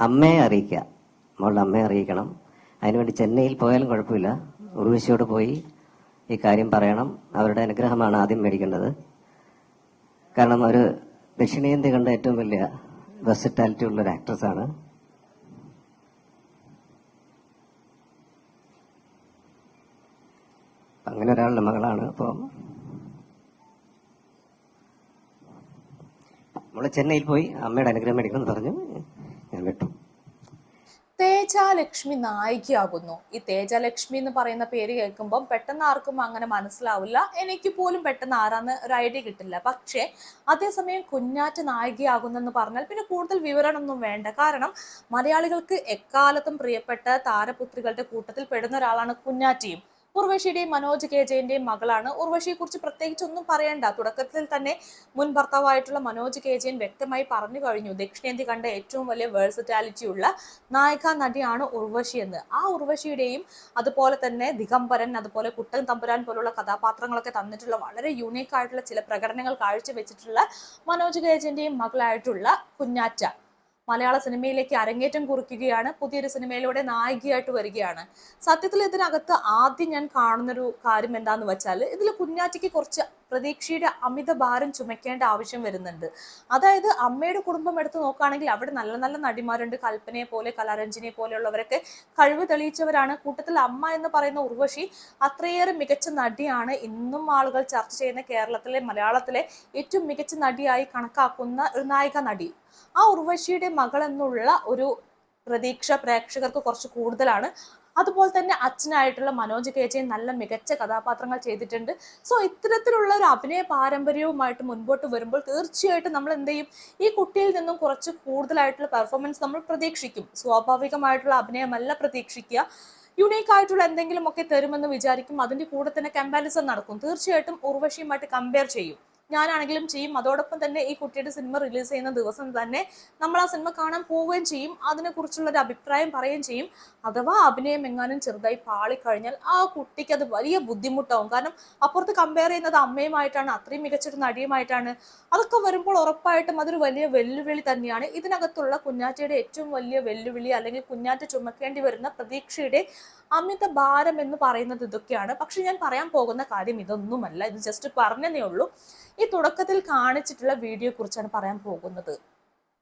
അമ്മയെ അറിയിക്കുക. മോളുടെ അമ്മയെ അറിയിക്കണം. അതിനുവേണ്ടി ചെന്നൈയിൽ പോയാലും കുഴപ്പമില്ല. ഉർവശിയോട് പോയി ഈ കാര്യം പറയണം. അവരുടെ അനുഗ്രഹമാണ് ആദ്യം മേടിക്കേണ്ടത്. കാരണം ഒരു ദക്ഷിണേന്ത്യ കണ്ട ഏറ്റവും വലിയ വെസിറ്റാലിറ്റി ഉള്ള ഒരു ആക്ട്രസ് ആണ്. അങ്ങനെ ഒരാളുടെ മകളാണ്. അപ്പോൾ നമ്മൾ ചെന്നൈയിൽ പോയി അമ്മയുടെ അനുഗ്രഹം മേടിക്കണം എന്ന് പറഞ്ഞു. തേജാലക്ഷ്മി നായികയാകുന്നു. ഈ തേജാലക്ഷ്മി എന്ന് പറയുന്ന പേര് കേൾക്കുമ്പോൾ പെട്ടെന്ന് ആർക്കും അങ്ങനെ മനസ്സിലാവില്ല. എനിക്ക് പോലും പെട്ടെന്ന് ആരാന്ന് ഒരു ഐഡിയ കിട്ടില്ല. പക്ഷേ അതേസമയം കുഞ്ഞാറ്റ നായികയാകുന്നെന്ന് പറഞ്ഞാൽ പിന്നെ കൂടുതൽ വിവരണമൊന്നും വേണ്ട. കാരണം മലയാളികൾക്ക് എക്കാലത്തും പ്രിയപ്പെട്ട താരപുത്രികളുടെ കൂട്ടത്തിൽ പെടുന്ന ഒരാളാണ് കുഞ്ഞാറ്റിയും. ഉർവശിയുടെയും മനോജ് കെ ജയന്റെയും മകളാണ്. ഉർവശിയെ കുറിച്ച് പ്രത്യേകിച്ച് ഒന്നും പറയണ്ട. തുടക്കത്തിൽ തന്നെ മുൻ ഭർത്താവായിട്ടുള്ള മനോജ് കെ ജയൻ വ്യക്തമായി പറഞ്ഞു കഴിഞ്ഞു. ദക്ഷിണേന്ത്യ കണ്ട ഏറ്റവും വലിയ വേഴ്സറ്റാലിറ്റി ഉള്ള നായിക നടിയാണ് ഉർവശി എന്ന്. ആ ഉർവശിയുടെയും അതുപോലെ തന്നെ ദിഗംബരൻ അതുപോലെ കുട്ടൻ തമ്പുരാൻ പോലുള്ള കഥാപാത്രങ്ങളൊക്കെ തന്നിട്ടുള്ള വളരെ യൂണീക്ക് ആയിട്ടുള്ള ചില പ്രകടനങ്ങൾ കാഴ്ചവെച്ചിട്ടുള്ള മനോജ് കെ ജയന്റെയും മകളായിട്ടുള്ള കുഞ്ഞാറ്റ. മലയാള സിനിമയിലേക്ക് അരങ്ങേറ്റം കുറിക്കുകയാണ്. പുതിയൊരു സിനിമയിലൂടെ നായികയായിട്ട് വരികയാണ്. സത്യത്തിൽ ഇതിനകത്ത് ആദ്യം ഞാൻ കാണുന്നൊരു കാര്യം എന്താന്ന് വെച്ചാൽ ഇതിൽ കുഞ്ഞാറ്റയ്ക്ക് കുറച്ച് പ്രതീക്ഷയുടെ അമിത ഭാരം ചുമക്കേണ്ട ആവശ്യം വരുന്നുണ്ട്. അതായത് അമ്മയുടെ കുടുംബം എടുത്ത് നോക്കുകയാണെങ്കിൽ അവിടെ നല്ല നല്ല നടിമാരുണ്ട്. കൽപ്പനയെ പോലെ കലാരഞ്ജിനെ പോലെയുള്ളവരൊക്കെ കഴിവ് തെളിയിച്ചവരാണ്. കൂട്ടത്തിൽ അമ്മ എന്ന് പറയുന്ന ഉർവശി അത്രയേറെ മികച്ച നടിയാണ്. ഇന്നും ആളുകൾ ചർച്ച ചെയ്യുന്ന കേരളത്തിലെ മലയാളത്തിലെ ഏറ്റവും മികച്ച നടിയായി കണക്കാക്കുന്ന ഒരു നായിക നടി. ആ ഉർവശിയുടെ മകൾ എന്നുള്ള ഒരു പ്രതീക്ഷ പ്രേക്ഷകർക്ക് കുറച്ച് കൂടുതലാണ്. അതുപോലെ തന്നെ അച്ഛനായിട്ടുള്ള മനോജ് കെ ജെ നല്ല മികച്ച കഥാപാത്രങ്ങൾ ചെയ്തിട്ടുണ്ട്. സോ ഇത്തരത്തിലുള്ള ഒരു അഭിനയ പാരമ്പര്യവുമായിട്ട് മുൻപോട്ട് വരുമ്പോൾ തീർച്ചയായിട്ടും നമ്മൾ എന്ത് ചെയ്യും? ഈ കുട്ടിയിൽ നിന്നും കുറച്ച് കൂടുതലായിട്ടുള്ള പെർഫോമൻസ് നമ്മൾ പ്രതീക്ഷിക്കും. സ്വാഭാവികമായിട്ടുള്ള അഭിനയമല്ല പ്രതീക്ഷിക്കുക. യുണീക്ക് ആയിട്ടുള്ള എന്തെങ്കിലും ഒക്കെ തരുമെന്ന് വിചാരിക്കും. അതിന്റെ കൂടെ തന്നെ കമ്പാരിസൺ നടക്കും. തീർച്ചയായിട്ടും ഉർവശിയുമായിട്ട് കമ്പയർ ചെയ്യും. ഞാനാണെങ്കിലും ചെയ്യും. അതോടൊപ്പം തന്നെ ഈ കുട്ടിയുടെ സിനിമ റിലീസ് ചെയ്യുന്ന ദിവസം തന്നെ നമ്മൾ ആ സിനിമ കാണാൻ പോവുകയും ചെയ്യും. അതിനെക്കുറിച്ചുള്ള ഒരു അഭിപ്രായം പറയുകയും ചെയ്യും. അഥവാ അഭിനയം എങ്ങാനും ചെറുതായി പാളിക്കഴിഞ്ഞാൽ ആ കുട്ടിക്ക് അത് വലിയ ബുദ്ധിമുട്ടാവും. കാരണം അപ്പുറത്ത് കമ്പയർ ചെയ്യുന്നത് അമ്മയുമായിട്ടാണ് അത്രയും മികച്ചൊരു നടിയുമായിട്ടാണ്. അതൊക്കെ വരുമ്പോൾ ഉറപ്പായിട്ടും അതൊരു വലിയ വെല്ലുവിളി തന്നെയാണ്. ഇതിനകത്തുള്ള കുഞ്ഞാറ്റയുടെ ഏറ്റവും വലിയ വെല്ലുവിളി അല്ലെങ്കിൽ കുഞ്ഞാറ്റ ചുമക്കേണ്ടി വരുന്ന പ്രതീക്ഷയുടെ അമിത ഭാരം എന്ന് പറയുന്നത് ഇതൊക്കെയാണ്. പക്ഷെ ഞാൻ പറയാൻ പോകുന്ന കാര്യം ഇതൊന്നുമല്ല. ഇത് ജസ്റ്റ് പറഞ്ഞതേ ഉള്ളൂ. ഈ തുടക്കത്തിൽ കാണിച്ചിട്ടുള്ള വീഡിയോയെ കുറിച്ചാണ് പറയാൻ പോകുന്നത്.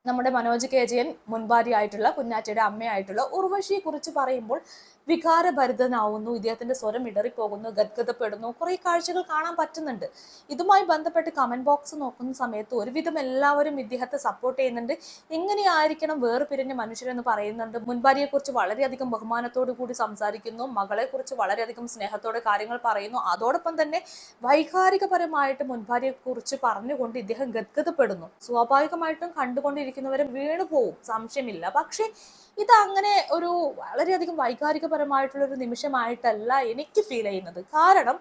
നമ്മുടെ മനോജ് കെ ജയൻ മുൻഭാര്യയായിട്ടുള്ള കുഞ്ഞാറ്റയുടെ അമ്മയായിട്ടുള്ള ഉർവശിയെ കുറിച്ച് പറയുമ്പോൾ വികാരഭരിതനാവുന്നു ഇദ്ദേഹത്തിന്റെ സ്വരം ഇടറിപ്പോകുന്നു ഗദ്ഗതപ്പെടുന്നു കുറെ കാഴ്ചകൾ കാണാൻ പറ്റുന്നുണ്ട്. ഇതുമായി ബന്ധപ്പെട്ട് കമന്റ് ബോക്സ് നോക്കുന്ന സമയത്ത് ഒരുവിധം എല്ലാവരും ഇദ്ദേഹത്തെ സപ്പോർട്ട് ചെയ്യുന്നുണ്ട്. എങ്ങനെയായിരിക്കണം വേർപിരിഞ്ഞ മനുഷ്യരെന്ന് പറയുന്നുണ്ട്. മുൻപാരിയെ കുറിച്ച് വളരെയധികം ബഹുമാനത്തോടു കൂടി സംസാരിക്കുന്നു മകളെ കുറിച്ച് വളരെയധികം സ്നേഹത്തോടെ കാര്യങ്ങൾ പറയുന്നു. അതോടൊപ്പം തന്നെ വൈകാരികപരമായിട്ട് മുൻഭാര്യയെ കുറിച്ച് പറഞ്ഞുകൊണ്ട് ഇദ്ദേഹം ഗദ്ഗതപ്പെടുന്നു സ്വാഭാവികമായിട്ടും കണ്ടുകൊണ്ടിരിക്കുന്നവരെ വീണു പോവും സംശയമില്ല. പക്ഷേ ഇത് അങ്ങനെ ഒരു വളരെയധികം വൈകാരികപരമായിട്ടുള്ള ഒരു നിമിഷമായിട്ടല്ല എനിക്ക് ഫീൽ ചെയ്യുന്നത്. കാരണം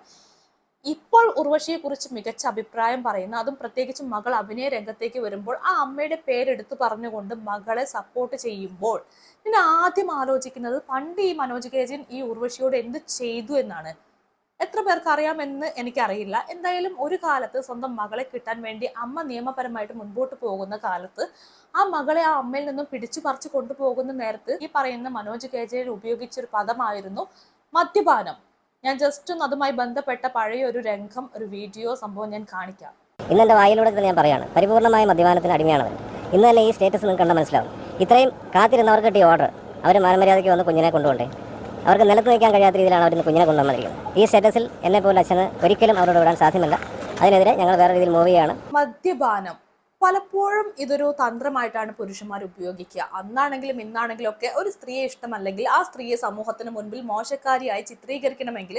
ഇപ്പോൾ ഉർവശിയെ കുറിച്ച് മികച്ച അഭിപ്രായം പറയുന്ന അതും പ്രത്യേകിച്ച് മകൾ അഭിനയ രംഗത്തേക്ക് വരുമ്പോൾ ആ അമ്മയുടെ പേരെടുത്ത് പറഞ്ഞുകൊണ്ട് മകളെ സപ്പോർട്ട് ചെയ്യുമ്പോൾ പിന്നെ ആദ്യം ആലോചിക്കുന്നത് പണ്ട് ഈ മനോജ് കേജൻ ഈ ഉർവശിയോട് എന്ത് ചെയ്തു എന്നാണ്. എത്ര പേർക്ക് അറിയാമെന്ന് എനിക്കറിയില്ല. എന്തായാലും ഒരു കാലത്ത് സ്വന്തം മകളെ കിട്ടാൻ വേണ്ടി അമ്മ നിയമപരമായിട്ട് മുൻപോട്ട് പോകുന്ന കാലത്ത് ആ മകളെ ആ അമ്മയിൽ നിന്നും പിടിച്ചു പറിച്ചു കൊണ്ടുപോകുന്ന നേരത്ത് ഈ പറയുന്ന മനോജ് കേജയിൽ ഉപയോഗിച്ചൊരു പദമായിരുന്നു മദ്യപാനം. ഞാൻ ജസ്റ്റ് ഒന്ന് അതുമായി ബന്ധപ്പെട്ട പഴയ ഒരു രംഗം ഒരു വീഡിയോ സംഭവം ഞാൻ കാണിക്കാം. ഇന്ന് എന്റെ വായിലൂടെ തന്നെ ഞാൻ പറയാണ്. പരിപൂർണമായ മദ്യപാനത്തിന് അടിമയാണവൻ. ഇന്ന് തന്നെ ഈ സ്റ്റേറ്റസ് നിങ്ങൾക്ക് കണ്ട മനസ്സിലാവും. ഇത്രയും കാത്തിരുന്നവർക്ക് കിട്ടിയ ഓർഡർ അവർ മാനമര്യാദയ്ക്ക് വന്ന് കുഞ്ഞിനെ കൊണ്ടുപോകണ്ടേ? അവർക്ക് നിലത്ത് നിൽക്കാൻ കഴിയാത്ത രീതിയിലാണ് അവർ കുഞ്ഞിനെ കൊണ്ടുവന്നിരിക്കുന്നത്. ഈ സ്റ്റേറ്റസിൽ എന്നെ പോലെ അച്ഛന് ഒരിക്കലും അവരോട് വിടാൻ സാധ്യമല്ല. അതിനെതിരെ ഞങ്ങൾ വേറെ രീതിയിൽ മൂവ് ചെയ്യാണ് മദ്യപാനം. പലപ്പോഴും ഇതൊരു തന്ത്രമായിട്ടാണ് പുരുഷന്മാർ ഉപയോഗിക്കുക. അന്നാണെങ്കിലും ഇന്നാണെങ്കിലും ഒക്കെ ഒരു സ്ത്രീയെ ഇഷ്ടമല്ലെങ്കിൽ ആ സ്ത്രീയെ സമൂഹത്തിന് മുൻപിൽ മോശക്കാരിയായി ചിത്രീകരിക്കണമെങ്കിൽ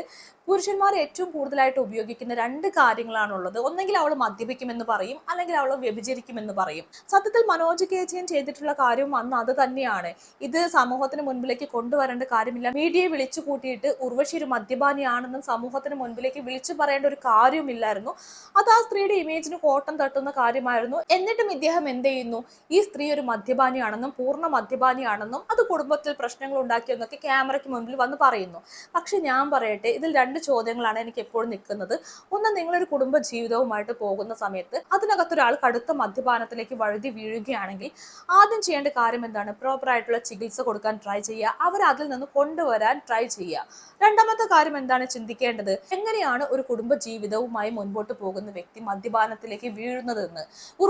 പുരുഷന്മാർ ഏറ്റവും കൂടുതലായിട്ട് ഉപയോഗിക്കുന്ന രണ്ട് കാര്യങ്ങളാണുള്ളത്. ഒന്നെങ്കിൽ അവൾ മദ്യപിക്കുമെന്ന് പറയും അല്ലെങ്കിൽ അവൾ വ്യഭിചരിക്കുമെന്ന് പറയും. സത്യത്തിൽ മനോജ് കേജയൻ ചെയ്തിട്ടുള്ള കാര്യവും അന്ന് അത് തന്നെയാണ്. ഇത് സമൂഹത്തിന് മുൻപിലേക്ക് കൊണ്ടുവരേണ്ട കാര്യമില്ല. മീഡിയയെ വിളിച്ചു കൂട്ടിയിട്ട് ഉർവശി ഒരു മദ്യപാനിയാണെന്നും സമൂഹത്തിന് മുൻപിലേക്ക് വിളിച്ചു പറയേണ്ട ഒരു കാര്യവുമില്ലായിരുന്നു. അത് ആ സ്ത്രീയുടെ ഇമേജിന് കോട്ടം തട്ടുന്ന കാര്യമായിരുന്നു. എന്നിട്ടും ഇദ്ദേഹം എന്ത് ചെയ്യുന്നു? ഈ സ്ത്രീ ഒരു മദ്യപാനിയാണെന്നും പൂർണ മദ്യപാനിയാണെന്നും അത് കുടുംബത്തിൽ പ്രശ്നങ്ങൾ ഉണ്ടാക്കിയെന്നൊക്കെ ക്യാമറയ്ക്ക് മുൻപിൽ വന്ന് പറയുന്നു. പക്ഷെ ഞാൻ പറയട്ടെ ഇതിൽ രണ്ട് ചോദ്യങ്ങളാണ് എനിക്ക് എപ്പോഴും നിൽക്കുന്നത്. ഒന്ന് നിങ്ങളൊരു കുടുംബ ജീവിതവുമായിട്ട് പോകുന്ന സമയത്ത് അതിനകത്തൊരാൾ കടുത്ത മദ്യപാനത്തിലേക്ക് വഴുതി വീഴുകയാണെങ്കിൽ ആദ്യം ചെയ്യേണ്ട കാര്യം എന്താണ്? പ്രോപ്പർ ആയിട്ടുള്ള ചികിത്സ കൊടുക്കാൻ ട്രൈ ചെയ്യുക. അവർ അതിൽ നിന്ന് കൊണ്ടുവരാൻ ട്രൈ ചെയ്യുക. രണ്ടാമത്തെ കാര്യം എന്താണ് ചിന്തിക്കേണ്ടത്? എങ്ങനെയാണ് ഒരു കുടുംബ ജീവിതവുമായി മുൻപോട്ട് പോകുന്ന വ്യക്തി മദ്യപാനത്തിലേക്ക് വീഴുന്നതെന്ന്?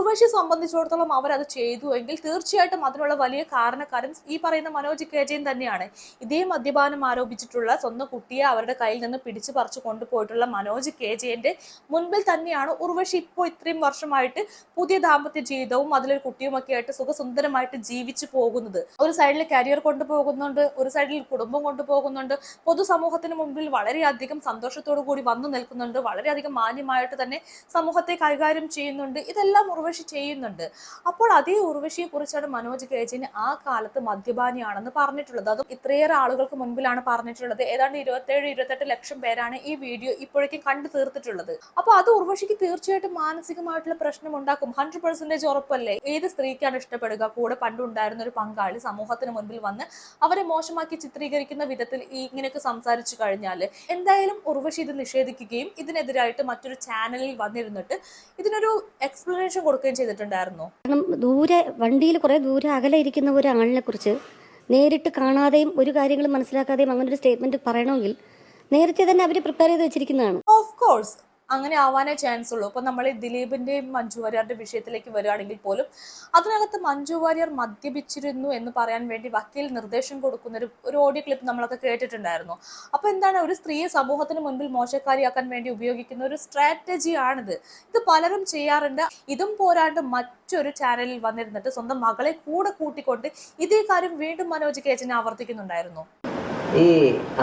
ഉർവശി സംബന്ധിച്ചിടത്തോളം അവർ അത് ചെയ്തു എങ്കിൽ തീർച്ചയായിട്ടും അതിനുള്ള വലിയ കാരണക്കാരൻ ഈ പറയുന്ന മനോജ് കേജയൻ തന്നെയാണ്. ഇതേ മദ്യപാനം ആരോപിച്ചിട്ടുള്ള സ്വന്തം കുട്ടിയെ അവരുടെ കയ്യിൽ നിന്ന് പിടിച്ചു പറിച്ചു കൊണ്ടുപോയിട്ടുള്ള മനോജ് കേജയന്റെ മുൻപിൽ തന്നെയാണ് ഉർവശി ഇപ്പോൾ ഇത്രയും വർഷമായിട്ട് പുതിയ ദാമ്പത്യ ജീവിതവും അതിലൊരു കുട്ടിയുമൊക്കെ ആയിട്ട് സുഖസുന്ദരമായിട്ട് ജീവിച്ചു പോകുന്നത്. ഒരു സൈഡിൽ കരിയർ കൊണ്ടുപോകുന്നുണ്ട് ഒരു സൈഡിൽ കുടുംബം കൊണ്ടുപോകുന്നുണ്ട്. പൊതുസമൂഹത്തിന് മുമ്പിൽ വളരെയധികം സന്തോഷത്തോടു കൂടി വന്നു നിൽക്കുന്നുണ്ട്. വളരെയധികം മാന്യമായിട്ട് തന്നെ സമൂഹത്തെ കൈകാര്യം ചെയ്യുന്നുണ്ട്. ഇതെല്ലാം ഉർവശി ചെയ്യുന്നുണ്ട്. അപ്പോൾ അതേ ഉർവശിയെ കുറിച്ചാണ് മനോജ് കേജിന് ആ കാലത്ത് മദ്യപാനിയാണെന്ന് പറഞ്ഞിട്ടുള്ളത്. അതും ഇത്രയേറെ ആളുകൾക്ക് മുൻപിലാണ് പറഞ്ഞിട്ടുള്ളത്. ഏതാണ്ട് ഇരുപത്തേഴ് ഇരുപത്തെട്ട് ലക്ഷം പേരാണ് ഈ വീഡിയോ ഇപ്പോഴേക്കും കണ്ടു തീർത്തിട്ടുള്ളത്. അപ്പോൾ അത് ഉർവശിക്ക് തീർച്ചയായിട്ടും മാനസികമായിട്ടുള്ള പ്രശ്നം ഉണ്ടാക്കും. ഹൺഡ്രഡ് പെർസെന്റേജ് ഉറപ്പല്ലേ? ഏത് സ്ത്രീക്കാണ് ഇഷ്ടപ്പെടുക? കൂടെ പണ്ടുണ്ടായിരുന്ന ഒരു പങ്കാളി സമൂഹത്തിന് മുൻപിൽ വന്ന് അവരെ മോശമാക്കി ചിത്രീകരിക്കുന്ന വിധത്തിൽ ഈ ഇങ്ങനെയൊക്കെ സംസാരിച്ചു കഴിഞ്ഞാൽ എന്തായാലും ഉർവശി ഇത് നിഷേധിക്കുകയും ഇതിനെതിരായിട്ട് മറ്റൊരു ചാനലിൽ വന്നിരുന്നിട്ട് ഇതിനൊരു എക്സ്പ്ലനേഷൻ കൊടുക്കുകയും ചെയ്തിട്ടുണ്ടായിരുന്നു. കാരണം ദൂരെ വണ്ടിയിൽ കുറെ ദൂരെ അകലെ ഇരിക്കുന്ന ഒരു ആളിനെ കുറിച്ച് നേരിട്ട് കാണാതെയും ഒരു കാര്യങ്ങളും മനസ്സിലാക്കാതെയും അങ്ങനെ ഒരു സ്റ്റേറ്റ്മെന്റ് പറയണമെങ്കിൽ നേരത്തെ തന്നെ അവർ പ്രിപ്പയർ ചെയ്ത് വെച്ചിരിക്കുന്നതാണ്. ഓഫ് കോഴ്സ് അങ്ങനെ ആവാനേ ചാൻസ് ഉള്ളൂ. അപ്പോൾ നമ്മൾ ദിലീപിന്റെയും മഞ്ജു വാര്യരുടെ വിഷയത്തിലേക്ക് വരികയാണെങ്കിൽ പോലും അതിനകത്ത് മഞ്ജു വാര്യർ മദ്യപിച്ചിരുന്നു എന്ന് പറയാൻ വേണ്ടി വക്കീൽ നിർദ്ദേശം കൊടുക്കുന്ന ഒരു ഒരു ഓഡിയോ ക്ലിപ്പ് നമ്മളൊക്കെ കേട്ടിട്ടുണ്ടായിരുന്നു. അപ്പൊ എന്താണ് ഒരു സ്ത്രീയെ സമൂഹത്തിന് മുൻപിൽ മോശക്കാരിയാക്കാൻ വേണ്ടി ഉപയോഗിക്കുന്ന ഒരു സ്ട്രാറ്റജി ആണിത്. ഇത് പലരും ചെയ്യാറുണ്ട്. ഇതും പോരാണ്ട് മറ്റൊരു ചാനലിൽ വന്നിരുന്നിട്ട് സ്വന്തം മകളെ കൂടെ കൂട്ടിക്കൊണ്ട് ഇതേ കാര്യം വീണ്ടും മനോജ് കേജിനെ ആവർത്തിക്കുന്നുണ്ടായിരുന്നു. ഈ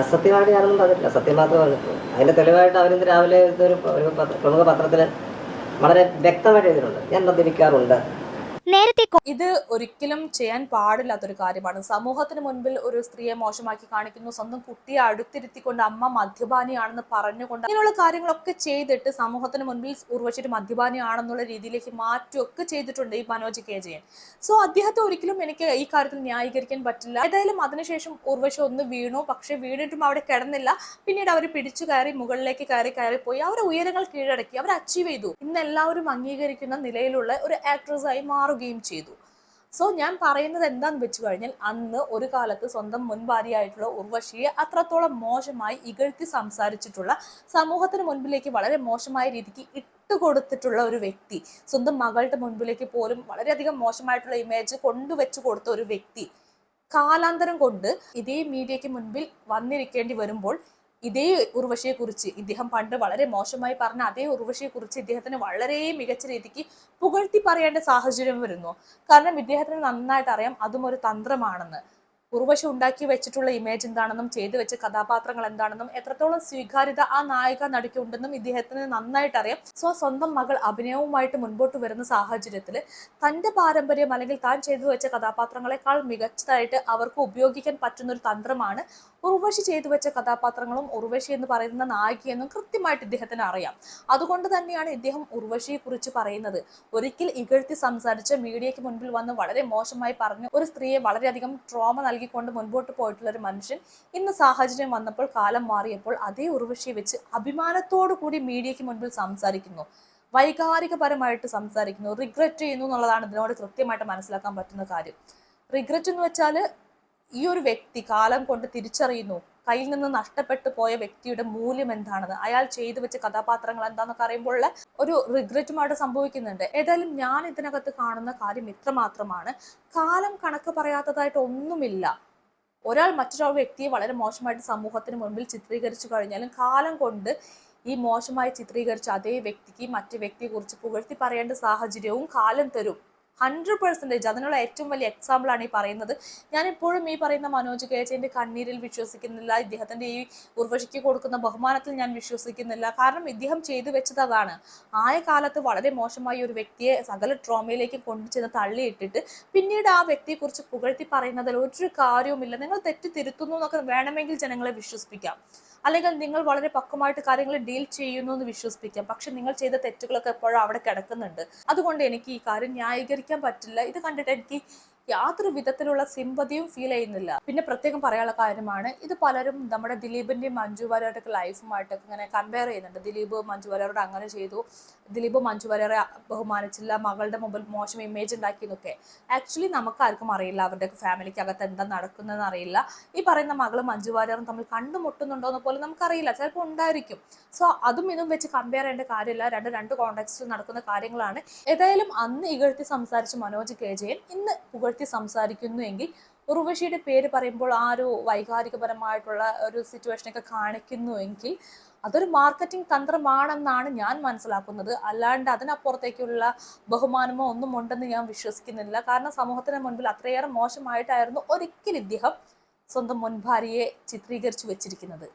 അസത്യമായിട്ട് ഞാനൊന്നും പറഞ്ഞിട്ടില്ല. സത്യം മാത്രമേ പറഞ്ഞിട്ടുള്ളൂ അതിന്റെ തെളിവായിട്ട് അവരിന്ന് രാവിലെ ഒരു പ്രമുഖ പത്രത്തിൽ വളരെ വ്യക്തമായിട്ട് എഴുതിയിട്ടുണ്ട്. ഞാൻ മദ്യപിക്കാറുണ്ട് നേരത്തെ ഇത് ഒരിക്കലും ചെയ്യാൻ പാടില്ലാത്തൊരു കാര്യമാണ്. സമൂഹത്തിന് മുൻപിൽ ഒരു സ്ത്രീയെ മോശമാക്കി കാണിക്കുന്നു സ്വന്തം കുട്ടിയെ അടുത്തിരുത്തിക്കൊണ്ട് അമ്മ മദ്യപാനിയാണെന്ന് പറഞ്ഞുകൊണ്ട് ഇങ്ങനെയുള്ള കാര്യങ്ങളൊക്കെ ചെയ്തിട്ട് സമൂഹത്തിന് മുൻപിൽ ഉറവച്ചിട്ട് മദ്യപാനിയാണെന്നുള്ള രീതിയിലേക്ക് മാറ്റുമൊക്കെ ചെയ്തിട്ടുണ്ട് ഈ മനോജ് കെ ജയൻ. സോ അദ്ദേഹത്തെ ഒരിക്കലും എനിക്ക് ഈ കാര്യത്തിൽ ന്യായീകരിക്കാൻ പറ്റില്ല. ഏതായാലും അതിനുശേഷം ഉർവശി ഒന്ന് വീണു. പക്ഷെ വീണിട്ടും അവിടെ കിടന്നില്ല. പിന്നീട് അവർ പിടിച്ചു കയറി മുകളിലേക്ക് കയറി കയറിപ്പോയി. പോയി അവരെ ഉയരങ്ങൾ കീഴടക്കി. അവർ അച്ചീവ് ചെയ്തു. ഇന്ന് എല്ലാവരും അംഗീകരിക്കുന്ന നിലയിലുള്ള ഒരു ആക്ട്രസ് ആയി മാറുകയും ചെയ്തു. സോ ഞാൻ പറയുന്നത് എന്താന്ന് വെച്ച് കഴിഞ്ഞാൽ അന്ന് ഒരു കാലത്ത് സ്വന്തം മുൻ ഭാര്യയായിട്ടുള്ള ഉർവശിയെ അത്രത്തോളം മോശമായി ഇകഴ്ത്തി സംസാരിച്ചിട്ടുള്ള സമൂഹത്തിന് മുൻപിലേക്ക് വളരെ മോശമായ രീതിക്ക് ഇട്ടുകൊടുത്തിട്ടുള്ള ഒരു വ്യക്തി സ്വന്തം മകളുടെ മുൻപിലേക്ക് പോലും വളരെയധികം മോശമായിട്ടുള്ള ഇമേജ് കൊണ്ടുവച്ചു കൊടുത്ത ഒരു വ്യക്തി കാലാന്തരം കൊണ്ട് ഇതേ മീഡിയയ്ക്ക് മുൻപിൽ വന്നിരിക്കേണ്ടി വരുമ്പോൾ ഇതേ ഉർവശിയെ കുറിച്ച് ഇദ്ദേഹം പണ്ട് വളരെ മോശമായി പറഞ്ഞ അതേ ഉർവശിയെ കുറിച്ച് ഇദ്ദേഹത്തിന് വളരെ മികച്ച രീതിക്ക് പുകഴ്ത്തി പറയേണ്ട സാഹചര്യം വരുന്നു. കാരണം ഇദ്ദേഹത്തിന് നന്നായിട്ട് അറിയാം അതും ഒരു തന്ത്രമാണെന്ന്. ഉർവശി ഉണ്ടാക്കി വെച്ചിട്ടുള്ള ഇമേജ് എന്താണെന്നും ചെയ്തു വെച്ച കഥാപാത്രങ്ങൾ എന്താണെന്നും എത്രത്തോളം സ്വീകാര്യത ആ നായിക നടിക്കുണ്ടെന്നും ഇദ്ദേഹത്തിന് നന്നായിട്ട് അറിയാം സോ സ്വന്തം മകൾ അഭിനയവുമായിട്ട് മുൻപോട്ട് വരുന്ന സാഹചര്യത്തിൽ തന്റെ പാരമ്പര്യം അല്ലെങ്കിൽ താൻ ചെയ്തു വെച്ച കഥാപാത്രങ്ങളെക്കാൾ മികച്ചതായിട്ട് അവർക്ക് ഉപയോഗിക്കാൻ പറ്റുന്ന ഒരു തന്ത്രമാണ് ഉർവശി ചെയ്തു വെച്ച കഥാപാത്രങ്ങളും ഉർവശി എന്ന് പറയുന്ന നായികയെന്നും കൃത്യമായിട്ട് ഇദ്ദേഹത്തിന് അറിയാം. അതുകൊണ്ട് തന്നെയാണ് ഇദ്ദേഹം ഉർവശിയെ കുറിച്ച് പറയുന്നത്. ഒരിക്കൽ ഇകഴ്ത്തി സംസാരിച്ച് മീഡിയയ്ക്ക് മുൻപിൽ വന്ന് വളരെ മോശമായി പറഞ്ഞു ഒരു സ്ത്രീയെ വളരെയധികം ട്രോമ നൽകിക്കൊണ്ട് മുൻപോട്ട് പോയിട്ടുള്ള ഒരു മനുഷ്യൻ ഇന്ന് സാഹചര്യം വന്നപ്പോൾ കാലം മാറിയപ്പോൾ അതേ ഉർവശിയെ വെച്ച് അഭിമാനത്തോടു കൂടി മീഡിയയ്ക്ക് മുൻപിൽ സംസാരിക്കുന്നു. വൈകാരികപരമായിട്ട് സംസാരിക്കുന്നു. റിഗ്രറ്റ് ചെയ്യുന്നു എന്നുള്ളതാണ് ഇതിനോട് കൃത്യമായിട്ട് മനസ്സിലാക്കാൻ പറ്റുന്ന കാര്യം. റിഗ്രറ്റ് എന്ന് വെച്ചാൽ ഈ ഒരു വ്യക്തി കാലം കൊണ്ട് തിരിച്ചറിയുന്നു. കയ്യിൽ നിന്ന് നഷ്ടപ്പെട്ടു പോയ വ്യക്തിയുടെ മൂല്യം എന്താണെന്ന് അയാൾ ചെയ്തു വെച്ച കഥാപാത്രങ്ങൾ എന്താണെന്നൊക്കെ അറിയുമ്പോൾ ഒരു റിഗ്രറ്റുമായിട്ട് സംഭവിക്കുന്നുണ്ട്. ഏതായാലും ഞാൻ ഇതിനകത്ത് കാണുന്ന കാര്യം ഇത്ര മാത്രമാണ് കാലം കണക്ക് പറയാത്തതായിട്ട് ഒന്നുമില്ല. ഒരാൾ മറ്റൊരാൾ വ്യക്തിയെ വളരെ മോശമായിട്ട് സമൂഹത്തിന് മുൻപിൽ ചിത്രീകരിച്ചു കഴിഞ്ഞാലും കാലം കൊണ്ട് ഈ മോശമായി ചിത്രീകരിച്ച അതേ വ്യക്തിക്ക് മറ്റു വ്യക്തിയെ കുറിച്ച് പുകഴ്ത്തി പറയേണ്ട സാഹചര്യവും കാലം തരും. ഹൺഡ്രഡ് പെർസെന്റേജ് അതിനുള്ള ഏറ്റവും വലിയ എക്സാമ്പിൾ ആണ് ഈ പറയുന്നത്. ഞാൻ ഇപ്പോഴും ഈ പറയുന്ന മനോജ് കേച്ചന്റെ കണ്ണീരിൽ വിശ്വസിക്കുന്നില്ല. ഇദ്ദേഹത്തിന്റെ ഈ ഉർവശിക്ക് കൊടുക്കുന്ന ബഹുമാനത്തിൽ ഞാൻ വിശ്വസിക്കുന്നില്ല. കാരണം ഇദ്ദേഹം ചെയ്തു വെച്ചത് അതാണ്. ആയ കാലത്ത് വളരെ മോശമായ ഒരു വ്യക്തിയെ സകല ട്രോമയിലേക്ക് കൊണ്ടുചെന്ന് തള്ളിയിട്ടിട്ട് പിന്നീട് ആ വ്യക്തിയെക്കുറിച്ച് പുകഴ്ത്തി പറയുന്നതിൽ ഒരു കാര്യവുമില്ല. നിങ്ങൾ തെറ്റ് തിരുത്തുന്നു എന്നൊക്കെ വേണമെങ്കിൽ ജനങ്ങളെ വിശ്വസിപ്പിക്കാം. അല്ലെങ്കിൽ നിങ്ങൾ വളരെ പക്വമായിട്ട് കാര്യങ്ങൾ ഡീൽ ചെയ്യുന്നു എന്ന് വിശ്വസിപ്പിക്കാം. പക്ഷെ നിങ്ങൾ ചെയ്ത തെറ്റുകളൊക്കെ എപ്പോഴും അവിടെ കിടക്കുന്നുണ്ട്. അതുകൊണ്ട് എനിക്ക് ഈ കാര്യം ന്യായീകരിക്കാൻ പറ്റില്ല. ഇത് കണ്ടിട്ട് എനിക്ക് യാതൊരു വിധത്തിലുള്ള സിമ്പതിയും ഫീൽ ചെയ്യുന്നില്ല. പിന്നെ പ്രത്യേകം പറയാനുള്ള കാര്യമാണ് ഇത് പലരും നമ്മുടെ ദിലീപിന്റെയും മഞ്ജു വാര്യരുടെയൊക്കെ ലൈഫുമായിട്ടൊക്കെ ഇങ്ങനെ കമ്പയർ ചെയ്യുന്നുണ്ട്. ദിലീപ് മഞ്ജു വാര്യരോട് അങ്ങനെ ചെയ്തു. ദിലീപ് മഞ്ജു വാര്യരെ ബഹുമാനിച്ചില്ല മകളുടെ മുമ്പിൽ മോശം ഇമേജ് ഉണ്ടാക്കി എന്നൊക്കെ ആക്ച്വലി നമുക്കാർക്കും അറിയില്ല അവരുടെ ഫാമിലിക്ക് അകത്ത് എന്താ നടക്കുന്നതെന്ന് അറിയില്ല. ഈ പറയുന്ന മകളും മഞ്ജു വാര്യറും തമ്മിൽ കണ്ടുമുട്ടുന്നുണ്ടോ എന്ന് പോലും നമുക്കറിയില്ല. ചിലപ്പോൾ ഉണ്ടായിരിക്കും. സോ അതും ഇതും വെച്ച് കമ്പയർ ചെയ്യേണ്ട കാര്യമില്ല. രണ്ട് രണ്ട് കോണ്ടെക്സ്റ്റിൽ നടക്കുന്ന കാര്യങ്ങളാണ്. ഏതായാലും അന്ന് ഇകഴ്ത്തി സംസാരിച്ച മനോജ് കെ ജയൻ ഇന്ന് പുകഴ്ത്തി സംസാരിക്കുന്നു എങ്കിൽ ഉർവശിയുടെ പേര് പറയുമ്പോൾ ആ ഒരു വൈകാരികപരമായിട്ടുള്ള ഒരു സിറ്റുവേഷനൊക്കെ കാണിക്കുന്നു എങ്കിൽ അതൊരു മാർക്കറ്റിംഗ് തന്ത്രമാണെന്നാണ് ഞാൻ മനസ്സിലാക്കുന്നത്. അല്ലാണ്ട് അതിനപ്പുറത്തേക്കുള്ള ബഹുമാനമോ ഒന്നും ഉണ്ടെന്ന് ഞാൻ വിശ്വസിക്കുന്നില്ല. കാരണം സമൂഹത്തിന് മുൻപിൽ അത്രയേറെ മോശമായിട്ടായിരുന്നു ഒരിക്കലും ഇദ്ദേഹം സ്വന്തം മുൻഭാര്യയെ ചിത്രീകരിച്ചു വെച്ചിരിക്കുന്നത്.